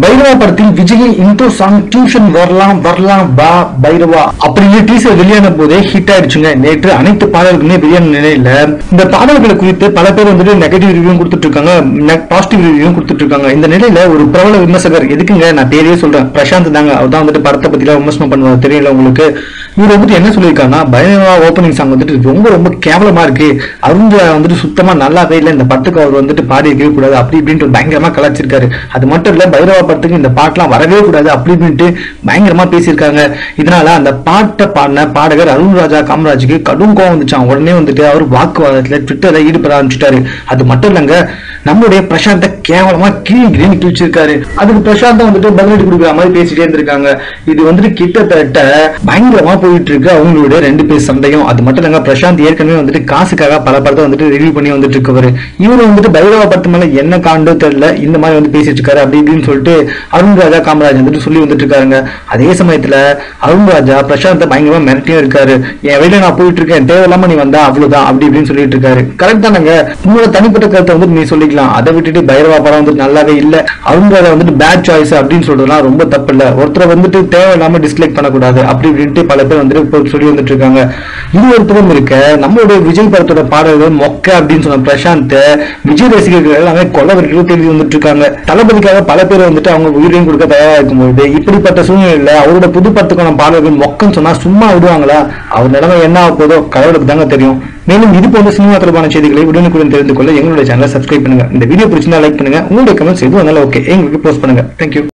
பைரவா படத்தில் விஜயின் intro song tuition வரலாம் வரலாம் பா பைரவா அப்படின்னு டீசர் வெளியான போதே ஹிட் ஆயிடுச்சுங்க. நேற்று அனைத்து பாடல்களுமே வெளியான நிலையில இந்த பாடல்களை குறித்து பல பேர் வந்துட்டு நெகட்டிவ் ரிவ்யூ கொடுத்துட்டு இருக்காங்க பாசிட்டிவ் ரிவ்யூ கொடுத்துட்டு இருக்காங்க இந்த நிலையில ஒரு பிரபல விமர்சகர் எதுக்குங்க? நான் பேரையே சொல்றேன். பிரசாந்த் தாங்க. அவர் தான் வந்துட்டு படத்தை பத்தி விமர்சனம் பண்ணுவார். தெரியல உங்களுக்கு? இவர் வந்துட்டு என்ன சொல்லியிருக்காருன்னா பைரவா ஓப்பனிங் சாங் வந்துட்டு ரொம்ப ரொம்ப கேவலமா இருக்கு. அருந்த வந்துட்டு சுத்தமா நல்லாவே இல்லை. இந்த படத்துக்கு அவர் வந்துட்டு பாடி இருக்கவே கூடாது. அப்படி இப்படின்ட்டு பயங்கரமா கலாச்சிருக்காரு அது மட்டும் இல்ல பைரவா படத்துக்கு இந்த பாட்டுலாம் வரவே கூடாது. அப்படி இப்படின்ட்டு பயங்கரமா பேசியிருக்காங்க. இதனால அந்த பாட்டை பாடின பாடகர் அருண் ராஜா காமராஜுக்கு கடும் கோவம் வந்துச்சான் உடனே வந்துட்டு அவர் வாக்குவாதத்துல ட்விட்டர்ல ஈடுபட ஆரம்பிச்சிட்டாரு அது மட்டும் இல்லங்க நம்மளுடைய பிரசாந்த கேவலமா கீழ் கிரீன் கிழிச்சிருக்காரு. அதுக்கு பிரசாந்தம் வந்துட்டு பதிலடி கொடுக்குற மாதிரி பேசிட்டே இருந்திருக்காங்க. இது வந்துட்டு கிட்டத்தட்ட பயங்கரமா போயிட்டு இருக்கு அவங்களுடைய ரெண்டு பேர் சண்டையும். அது மட்டும் இல்லைங்க பிரசாந்த் ஏற்கனவே வந்துட்டு காசுக்காக பல படத்தை வந்துட்டு ரிவ்யூ பண்ணி வந்துட்டு இருக்கவர் இவர் வந்துட்டு பைரவா படத்து மேல என்ன காண்டோ தெரியல இந்த மாதிரி வந்து பேசிட்டு இருக்காரு அப்படி இப்படின்னு சொல்லிட்டு அருண் ராஜா காமராஜ் வந்துட்டு சொல்லி வந்துட்டு இருக்காருங்க அதே சமயத்துல அருண் ராஜா பிரசாந்த் பயங்கரமா மிரட்டியும் இருக்காரு. என் வெளியில நான் போயிட்டு இருக்கேன் தேவையில்லாம நீ வந்தா அவ்வளவுதான் அப்படி இப்படின்னு சொல்லிட்டு இருக்காரு. கரெக்ட் தானங்க. உங்களோட தனிப்பட்ட கருத்தை வந்துட்டு நீ சொல்லிக்கலாம். அதை விட்டுட்டு பைரவா படம் வந்துட்டு நல்லாவே இல்ல. அருண் ராஜா வந்துட்டு பேட் சாய்ஸ் அப்படின்னு சொல்றதுலாம் ரொம்ப தப்பு இல்ல. ஒருத்தர் வந்துட்டு தேவையில்லாம டிஸ்லைக் பண்ணக்கூடாது அப்படி இப்படின்ட்டு பல பேர் வந்துட்டு இப்போ சொல்லி வந்துட்டு இருக்காங்க இது ஒரு புறம் இருக்க நம்மளுடைய விஜய் படத்தோட பாடல்கள் மொக்க அப்படின்னு சொன்ன பிரசாந்த் விஜய் ரசிகர்கள் எல்லாமே கொலவர்கள் தேடி வந்துட்டு இருக்காங்க தளபதிக்காக பல பேர் வந்துட்டு அவங்க உயிரையும் கொடுக்க தயாரா இருக்கும்போது இப்படிப்பட்ட சூழ்நிலையில அவரோட புது படத்துக்கான பாடல்கள் மொக்கன்னு சொன்னா சும்மா விடுவாங்களா? அவர் நிலைமை என்ன ஆக போதோ கடவுளுக்கு தாங்க தெரியும். மேலும் இது போன்ற சினிமா தொடர்பான செய்திகளை உடனுக்குடன் தெரிந்து கொள்ள எங்களுடைய சேனலை சப்ஸ்கிரைப் பண்ணுங்க. இந்த வீடியோ பிடிச்சிருந்தா லைக் பண்ணுங்க. உங்களுடைய கமெண்ட்ஸ் எதுவும் இருந்தாலும் ஓகே எங்களுக்கு போஸ்ட் பண்ணுங்க. தேங்க்யூ